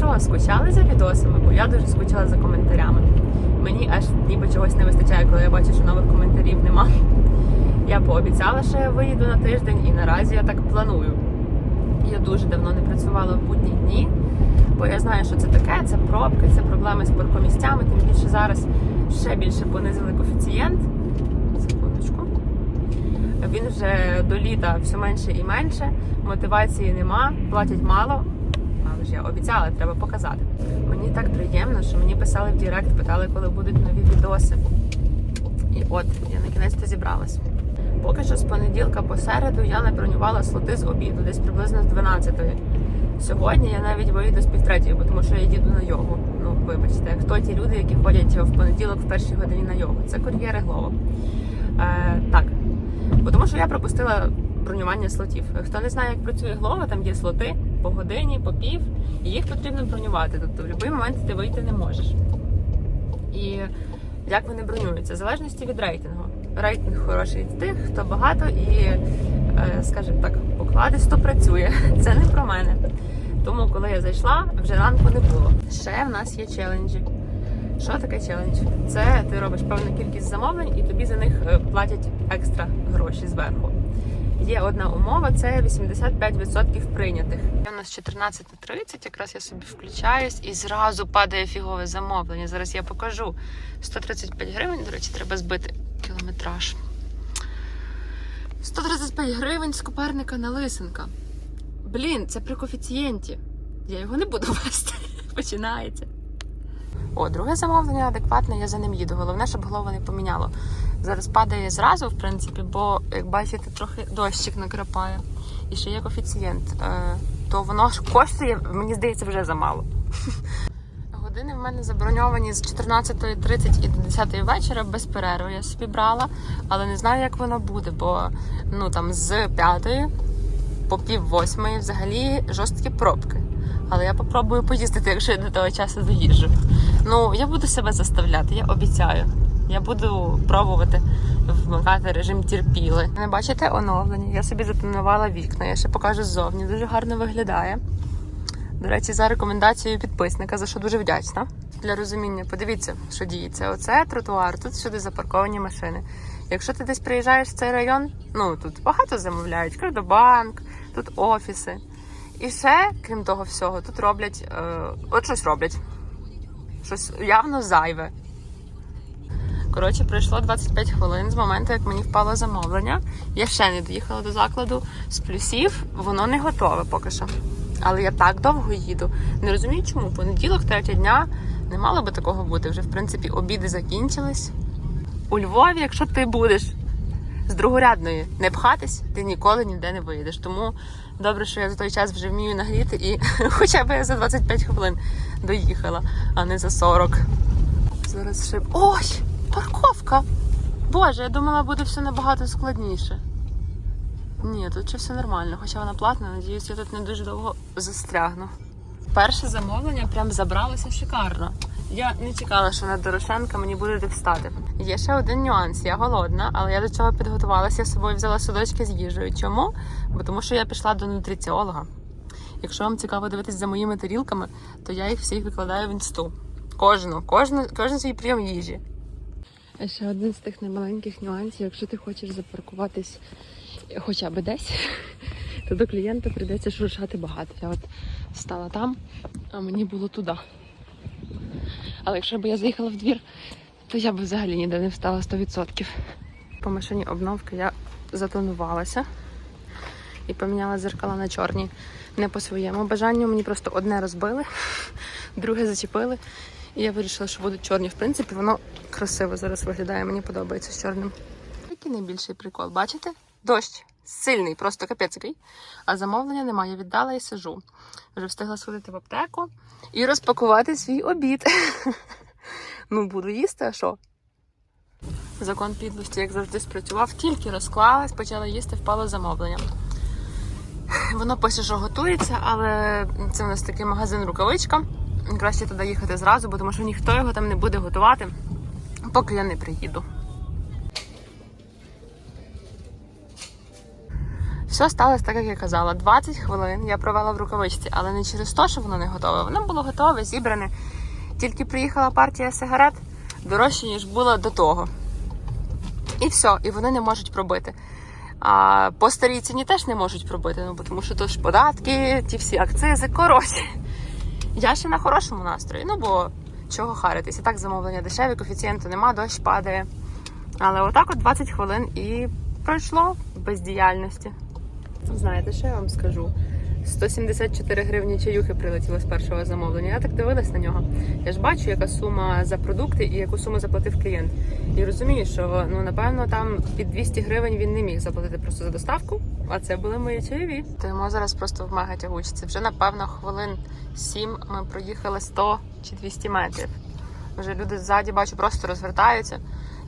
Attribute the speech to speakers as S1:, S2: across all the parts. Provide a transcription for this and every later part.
S1: що, скучали за відосами? Бо я дуже скучала за коментарями. Мені аж ніби чогось не вистачає, коли я бачу, що нових коментарів нема. Я пообіцяла, що я виїду на тиждень, і наразі я так планую. Я дуже давно не працювала в будні дні, бо я знаю, що це таке, це пробки, це проблеми з паркомістями, тим більше зараз ще більше понизили коефіцієнт. Секундочку. Він вже до літа все менше і менше, мотивації нема, платять мало. Я обіцяла, треба показати. Мені так приємно, що мені писали в Директ, питали, коли будуть нові відоси. І от, я на кінець то зібралась. Поки що з понеділка по середу я не бронювала слоти з обіду, десь приблизно з 12-ї. Сьогодні я навіть виїду з півтретьої, бо тому що я їду на йогу. Ну, вибачте, хто ті люди, які ходять в понеділок в першій годині на йогу? Це кур'єри Глово. Е, так, Бо тому що я пропустила бронювання слотів. Хто не знає, як працює Глова, там є слоти по годині, по пів, і їх потрібно бронювати. Тобто в будь-який момент ти вийти не можеш. І як вони бронюються? В залежності від рейтингу. Рейтинг хороший в тих, хто багато і, е, скажімо так, покладисто працює. Це не про мене. Тому, коли я зайшла, вже ранку не було. Ще в нас є челенджі. Що таке челендж? Це ти робиш певну кількість замовлень і тобі за них е, платять екстра гроші зверху. Є одна умова, це 85% прийнятих. У нас 14 на 30, якраз я собі включаюсь і зразу падає фігове замовлення. Зараз я покажу. 135 гривень, до речі, треба збити кілометраж. 135 гривень з Коперника на Лисенка. Блін, це при коефіцієнті. Я його не буду вести. Починається. О, друге замовлення адекватне, я за ним їду. Головне, щоб голову не поміняло. Зараз падає зразу, в принципі, бо, як бачите, трохи дощик накрапає. І ще є коефіцієнт. Е, то воно ж коштує, мені здається, вже замало. Години в мене заброньовані з 14.30 і до 10 вечора без перерви. Я собі брала, але не знаю, як воно буде, бо ну там з 5 по пів восьмої взагалі жорсткі пробки. Але я попробую поїздити, якщо я до того часу доїжджу. Ну, я буду себе заставляти, я обіцяю. Я буду пробувати вмикати режим терпіли. Не бачите оновлення? Я собі затонувала вікна. Я ще покажу ззовні. Дуже гарно виглядає. До речі, за рекомендацією підписника, за що дуже вдячна. Для розуміння, подивіться, що діється. Оце тротуар, тут сюди запарковані машини. Якщо ти десь приїжджаєш в цей район, ну тут багато замовляють, Кредобанк, тут офіси. І ще, крім того всього, тут роблять, е, от щось роблять. Щось явно зайве. Коротше, пройшло 25 хвилин з моменту, як мені впало замовлення. Я ще не доїхала до закладу з плюсів, воно не готове поки що. Але я так довго їду. Не розумію, чому. Понеділок, третя дня не мало би такого бути. Вже, в принципі, обіди закінчились. У Львові, якщо ти будеш з другорядної не пхатись, ти ніколи ніде не виїдеш. Тому добре, що я за той час вже вмію нагріти і хоча б я за 25 хвилин доїхала, а не за 40. Зараз ще. Ой! Парковка! Боже, я думала, буде все набагато складніше. Ні, тут ще все нормально, хоча вона платна, надіюсь, я тут не дуже довго застрягну. Перше замовлення прям забралося шикарно. Я не чекала, що на Дорошенка мені буде де встати. Є ще один нюанс. Я голодна, але я до цього підготувалася. Я з собою взяла судочки з їжею. Чому? Бо тому що я пішла до нутриціолога. Якщо вам цікаво дивитись за моїми тарілками, то я їх всіх викладаю в інсту. Кожну, кожну, кожен свій прийом їжі. А ще один з тих немаленьких нюансів, якщо ти хочеш запаркуватись хоча б десь, то до клієнта прийдеться шуршати багато. Я от стала там, а мені було туди. Але якщо б я заїхала в двір, то я б взагалі ніде не встала 100%. По машині обновки я затонувалася і поміняла дзеркала на чорні. Не по своєму бажанню, мені просто одне розбили, друге зачепили. І я вирішила, що будуть чорні. В принципі, воно красиво зараз виглядає, мені подобається з чорним. Який найбільший прикол, бачите? Дощ сильний, просто капець. А замовлення немає. Я віддала і сижу. Вже встигла сходити в аптеку і розпакувати свій обід. ну, буду їсти, а що? Закон підлості, як завжди, спрацював, тільки розклалась, почала їсти, впало замовлення. Воно пише, що готується, але це у нас такий магазин рукавичка. Краще туди їхати зразу, бо тому що ніхто його там не буде готувати, поки я не приїду. все сталося так, як я казала. 20 хвилин я провела в рукавичці, але не через те, що воно не готове. Воно було готове, зібране. Тільки приїхала партія сигарет дорожче, ніж було до того. І все, і вони не можуть пробити. А по старій ціні теж не можуть пробити, ну тому що то ж податки, ті всі акцизи. Коротше, я ще на хорошому настрої. Ну бо чого харитись? І так замовлення дешеві, коефіцієнту нема, дощ падає. Але отак от 20 хвилин і пройшло без діяльності. Знаєте, що я вам скажу? 174 гривні чаюхи прилетіло з першого замовлення. Я так дивилась на нього. Я ж бачу, яка сума за продукти і яку суму заплатив клієнт. І розумію, що ну напевно там під 200 гривень він не міг заплатити просто за доставку, а це були мої чайові. Тому зараз просто в мега тягучці. Вже напевно хвилин 7 ми проїхали 100 чи 200 метрів. Вже люди ззаді бачу, просто розвертаються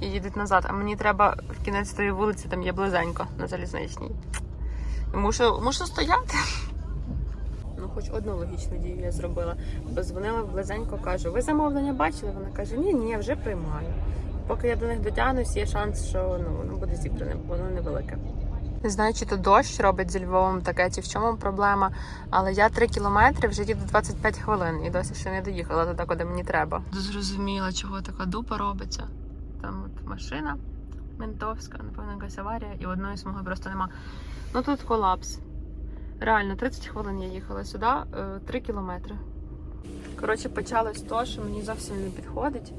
S1: і їдуть назад. А мені треба в кінець тої вулиці, там є близенько на залізничній. Мушу, мушу стояти. Ну, хоч одну логічну дію я зробила. Позвонила близенько, кажу, ви замовлення бачили? Вона каже, ні, ні, вже приймаю. Поки я до них дотягнусь, є шанс, що ну, воно буде зібране, воно невелике. Не знаю, чи то дощ робить зі Львовом таке, чи в чому проблема. Але я 3 кілометри вже їду 25 хвилин і досі ще не доїхала туди, куди мені треба. Зрозуміла, чого така дупа робиться. Там от машина ментовська, напевно, якась аварія, і одної смуги просто нема. Ну тут колапс. Реально, 30 хвилин я їхала сюди, 3 кілометри. Коротше, почалось то, що мені зовсім не підходить.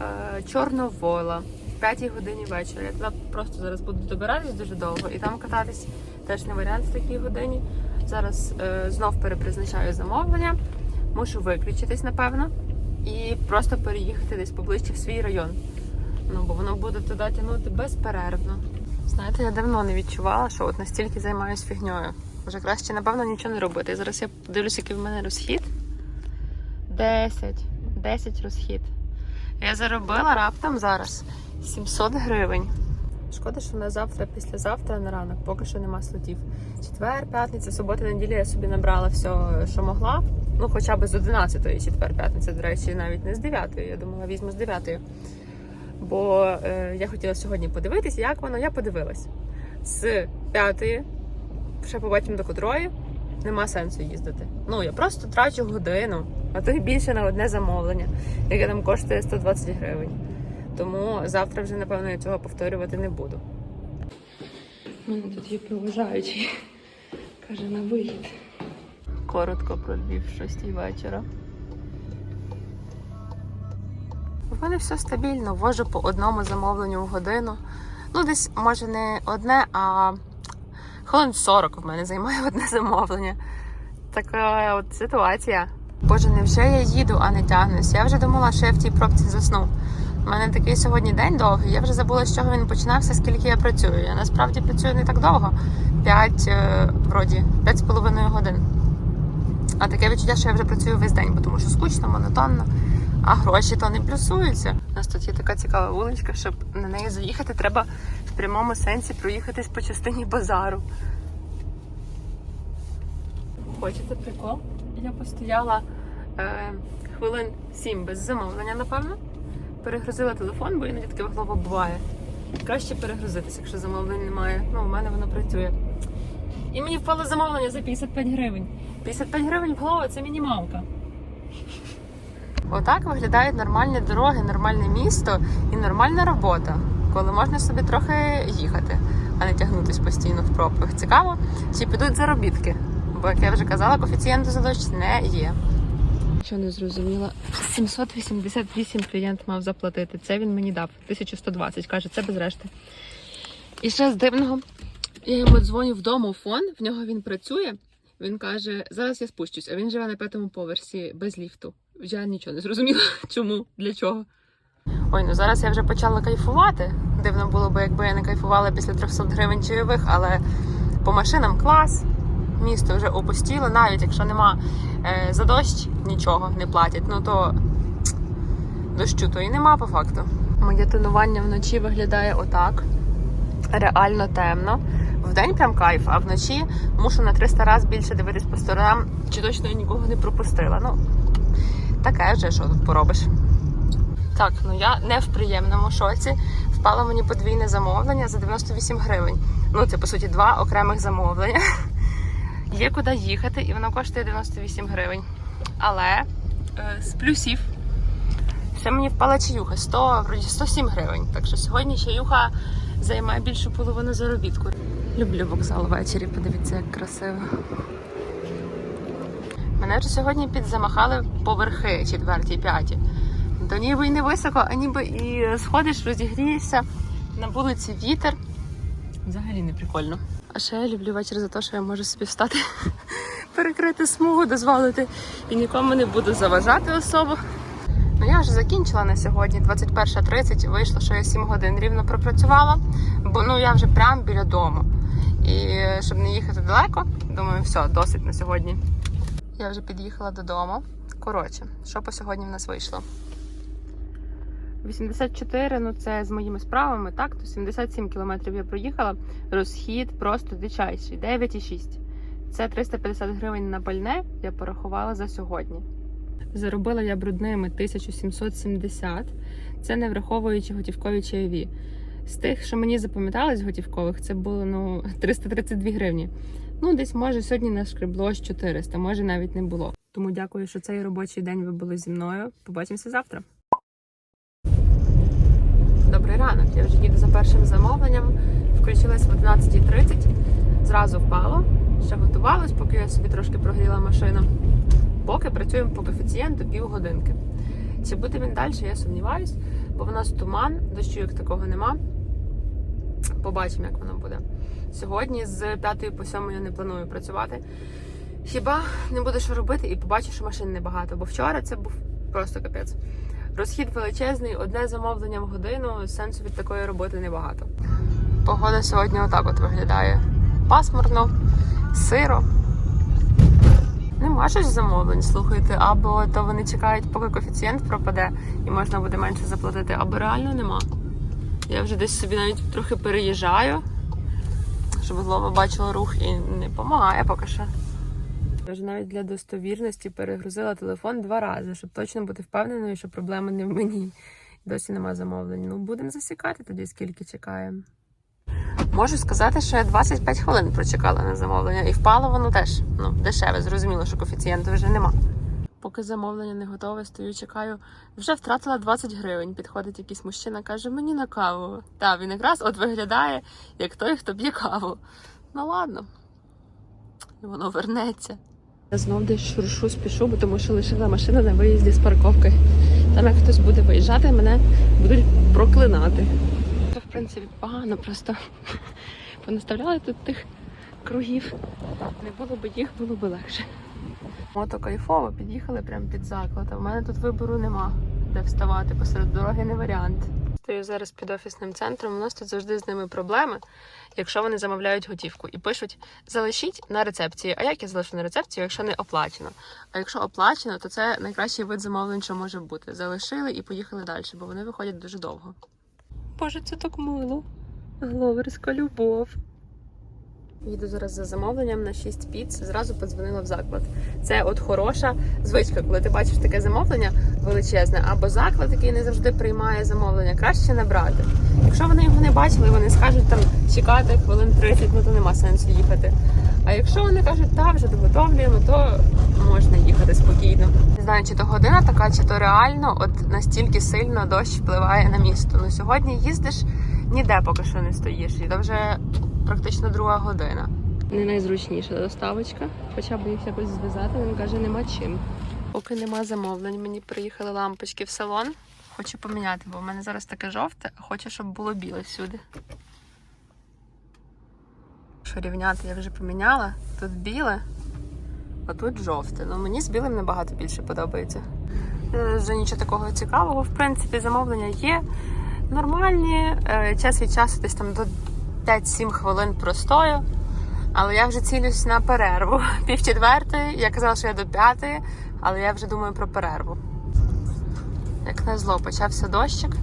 S1: Е, Чорновола. В 5 годині вечора. Я туди просто зараз буду добиратись дуже довго і там кататись теж не варіант в такій годині. Зараз е, знов перепризначаю замовлення. Мушу виключитись, напевно, і просто переїхати десь поближче в свій район. Ну, бо воно буде туди тягнути безперервно. Знаєте, я давно не відчувала, що от настільки займаюсь фігньою. Вже краще, напевно, нічого не робити. Зараз я подивлюся, який в мене розхід. 10. 10 розхід. Я заробила раптом зараз 700 гривень. Шкода, що на завтра, післязавтра на ранок поки що нема слотів. Четвер, п'ятниця, субота, неділя я собі набрала все, що могла. Ну, хоча б з 11-ї, четвер, п'ятниця, до речі, навіть не з 9-ї. Я думала, візьму з 9-ї. Бо е, я хотіла сьогодні подивитись, як воно. Я подивилась. З 5-ї, ще побачимо до котрої, нема сенсу їздити. Ну, я просто трачу годину, а то й більше на одне замовлення, яке там коштує 120 гривень. Тому завтра вже, напевно, я цього повторювати не буду. У мене тут є проважаючий. Каже, на вихід. Коротко про Львів 6 вечора. В мене все стабільно, вожу по одному замовленню в годину. Ну, десь, може, не одне, а хвилин 40 в мене займає одне замовлення. Така от ситуація. Боже, невже я їду, а не тягнусь? Я вже думала, що я в тій пробці засну. У мене такий сьогодні день довгий. Я вже забула, з чого він починався, скільки я працюю. Я насправді працюю не так довго. 5, вроді, 5 з половиною годин. А таке відчуття, що я вже працюю весь день, тому що скучно, монотонно, а гроші то не плюсуються. У нас тут є така цікава вуличка, щоб на неї заїхати, треба в прямому сенсі проїхатись по частині базару. Хочете прикол? Я постояла е, хвилин 7 без замовлення, напевно. Перегрузила телефон, бо іноді таке в голову буває. Краще перегрузитися, якщо замовлень немає. Ну, у мене воно працює. І мені впало замовлення за 55 гривень. 55 гривень в голову це мінімалка. Отак виглядають нормальні дороги, нормальне місто і нормальна робота, коли можна собі трохи їхати, а не тягнутись постійно в пробках. Цікаво, чи підуть заробітки, бо як я вже казала, коефіцієнту за дощ не є. Що не зрозуміла, 788 клієнт мав заплатити. Це він мені дав 1120, каже, це без решти. І ще з дивного, я йому дзвоню вдома у фон, в нього він працює. Він каже: зараз я спущусь, а він живе на п'ятому поверсі без ліфту. Я нічого не зрозуміла, чому, для чого. Ой, ну зараз я вже почала кайфувати. Дивно було б, якби я не кайфувала після 300 гривень чайових, але по машинам клас. Місто вже опустіло, навіть якщо нема е, за дощ, нічого не платять. Ну то дощу то і нема по факту. Моє тонування вночі виглядає отак. Реально темно. Вдень прям кайф, а вночі мушу на 300 разів більше дивитись по сторонам, чи точно я нікого не пропустила. Ну, таке вже, що тут поробиш. Так, ну я не в приємному шоці. Впало мені подвійне замовлення за 98 гривень. Ну, це по суті два окремих замовлення. Є куди їхати, і воно коштує 98 гривень. Але е, з плюсів ще мені впала чаюха 100, вроді 107 гривень. Так що сьогодні чаюха займає більшу половину заробітку. Люблю вокзал ввечері, подивіться, як красиво. Мене вже сьогодні підзамахали поверхи четверті, п'яті. То ніби і не високо, а ніби і сходиш, розігрієшся. На вулиці вітер. Взагалі не прикольно. А ще я люблю вечір за те, що я можу собі встати, перекрити смугу, дозволити і нікому не буду заважати особо. Ну я вже закінчила на сьогодні, 21.30. Вийшло, що я 7 годин рівно пропрацювала, бо ну я вже прямо біля дому. І щоб не їхати далеко, думаю, все, досить на сьогодні. Я вже під'їхала додому. Коротше, що по сьогодні в нас вийшло? 84, ну це з моїми справами, так? То 77 кілометрів я проїхала. Розхід просто дичайший, 9,6. Це 350 гривень на пальне я порахувала за сьогодні. Заробила я брудними 1770. Це не враховуючи готівкові чайові. З тих, що мені запам'ятались готівкових, це було ну 332 гривні. Ну, десь може сьогодні нашкреблось 400, може навіть не було. Тому дякую, що цей робочий день ви були зі мною. Побачимося завтра. Добрий ранок. Я вже їду за першим замовленням. Включилась в 11.30. Зразу впало. Ще готувалась, поки я собі трошки прогріла машину. Поки працюємо по коефіцієнту півгодинки. Чи буде він далі, я сумніваюсь, бо в нас туман, дощу як такого нема. Побачимо, як воно буде. Сьогодні з 5 по 7 я не планую працювати. Хіба не буде що робити і побачу, що машин небагато, бо вчора це був просто капець. Розхід величезний, одне замовлення в годину, сенсу від такої роботи небагато. Погода сьогодні отак от виглядає. Пасмурно, сиро. Нема щось замовлень, слухайте, або то вони чекають, поки коефіцієнт пропаде і можна буде менше заплатити, або реально нема. Я вже десь собі навіть трохи переїжджаю, щоб голова бачила рух і не допомагає поки що. Я вже навіть для достовірності перегрузила телефон два рази, щоб точно бути впевненою, що проблема не в мені. Досі нема замовлень. Ну, будемо засікати тоді, скільки чекаємо. Можу сказати, що я 25 хвилин прочекала на замовлення, і впало воно теж ну, дешеве. Зрозуміло, що коефіцієнту вже нема. Поки замовлення не готове, стою, чекаю. Вже втратила 20 гривень. Підходить якийсь мужчина, каже, мені на каву. Та він якраз от виглядає, як той, хто п'є каву. Ну ладно, і воно вернеться. Я знов десь шуршу спішу, бо тому що лишила машину на виїзді з парковки. Там як хтось буде виїжджати, мене будуть проклинати. Це, в принципі, погано, просто понаставляли тут тих кругів. Не було б їх, було б легше. Мото кайфово, під'їхали прямо під заклад. А в мене тут вибору нема, де вставати. Посеред дороги не варіант. Стою зараз під офісним центром. У нас тут завжди з ними проблеми, якщо вони замовляють готівку і пишуть залишіть на рецепції. А як я залишу на рецепцію, якщо не оплачено? А якщо оплачено, то це найкращий вид замовлень, що може бути. Залишили і поїхали далі, бо вони виходять дуже довго. Боже, це так мило. Гловерська любов. Їду зараз за замовленням на 6 піц. Зразу подзвонила в заклад. Це от хороша звичка, коли ти бачиш таке замовлення величезне, або заклад, який не завжди приймає замовлення, краще не брати. Якщо вони його не бачили, вони скажуть там чекати хвилин 30, ну то нема сенсу їхати. А якщо вони кажуть, так, вже доготовлюємо, то можна їхати спокійно. Не знаю, чи то година така, чи то реально, от настільки сильно дощ впливає на місто. Ну сьогодні їздиш ніде поки що не стоїш, і то вже практично друга година. Не найзручніша доставочка, хоча б їх якось зв'язати, він каже, нема чим. Поки нема замовлень, мені приїхали лампочки в салон. Хочу поміняти, бо в мене зараз таке жовте, а хочу, щоб було біле всюди. Що рівняти я вже поміняла. Тут біле, а тут жовте. Ну мені з білим набагато більше подобається. Е, Вже нічого такого цікавого. В принципі, замовлення є нормальні. Е, Час від часу десь там до 5-7 хвилин простою. Але я вже цілюсь на перерву. Пів четвертої. Я казала, що я до п'ятої, але я вже думаю про перерву. Як назло, почався дощик,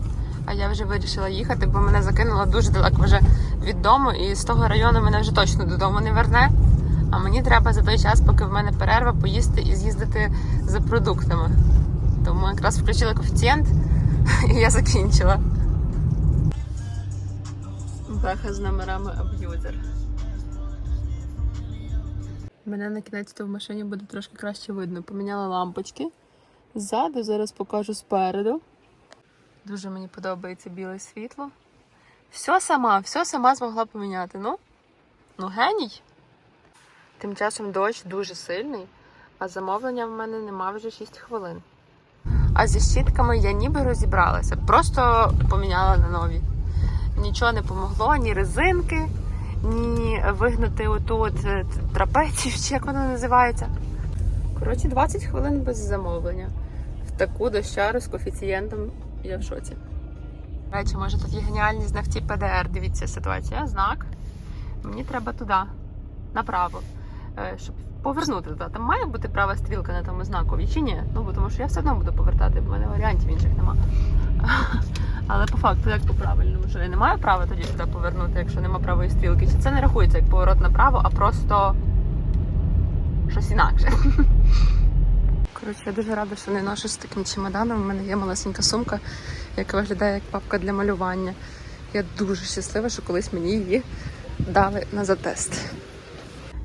S1: а я вже вирішила їхати, бо мене закинуло дуже далеко вже від дому, і з того району мене вже точно додому не верне. А мені треба за той час, поки в мене перерва, поїсти і з'їздити за продуктами. Тому якраз включила коефіцієнт і я закінчила. Кухеха з номерами аб'юзер. Мене на кінець то в машині буде трошки краще видно. Поміняла лампочки. Ззаду зараз покажу спереду. Дуже мені подобається біле світло. Все сама, все сама змогла поміняти. Ну, ну геній. Тим часом дощ дуже сильний, а замовлення в мене нема вже 6 хвилин. А зі щітками я ніби розібралася, просто поміняла на нові. Нічого не помогло, ні резинки, ні вигнути отут е, трапецію, чи як воно називається. Коротше, 20 хвилин без замовлення. В таку дощару з коефіцієнтом я в шоці. До речі, може тут є геніальні знавці ПДР. Дивіться, ситуація, знак. Мені треба туди, направо, е, щоб повернути туди. Там має бути права стрілка на тому знакові чи ні? Ну, бо тому що я все одно буду повертати, бо в мене варіантів інших нема. Але по факту, як по правильному, що я не маю права тоді сюди повернути, якщо нема правої стрілки. Чи це не рахується як поворот направо, а просто щось інакше. Коротше, я дуже рада, що не ношу з таким чемоданом. У мене є малесенька сумка, яка виглядає як папка для малювання. Я дуже щаслива, що колись мені її дали на затест.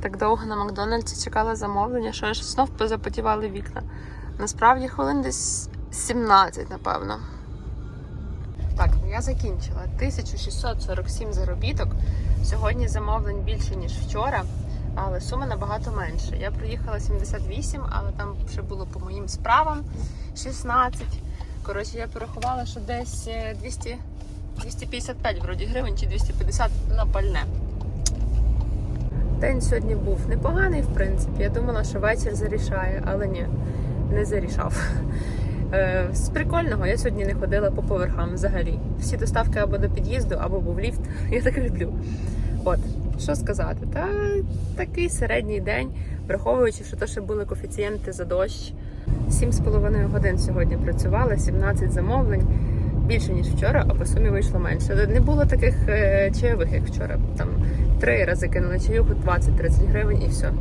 S1: Так довго на Макдональдсі чекала замовлення, що аж знов позапотівали вікна. Насправді хвилин десь 17, напевно. Я закінчила. 1647 заробіток. Сьогодні замовлень більше, ніж вчора, але сума набагато менша. Я приїхала 78, але там ще було по моїм справам 16. Коротше, я порахувала, що десь е, 200, 255 вроді гривень чи 250 на пальне. День сьогодні був непоганий, в принципі. Я думала, що вечір зарішає, але ні, не зарішав. Е, З прикольного я сьогодні не ходила по поверхам взагалі. Всі доставки або до під'їзду, або був ліфт. Я так люблю. От, що сказати, та такий середній день, враховуючи, що то ще були коефіцієнти за дощ. 7,5 годин сьогодні працювала, 17 замовлень. Більше ніж вчора, а по сумі вийшло менше. Не було таких е, чайових, як вчора. Там три рази кинули чайову 20-30 гривень і все.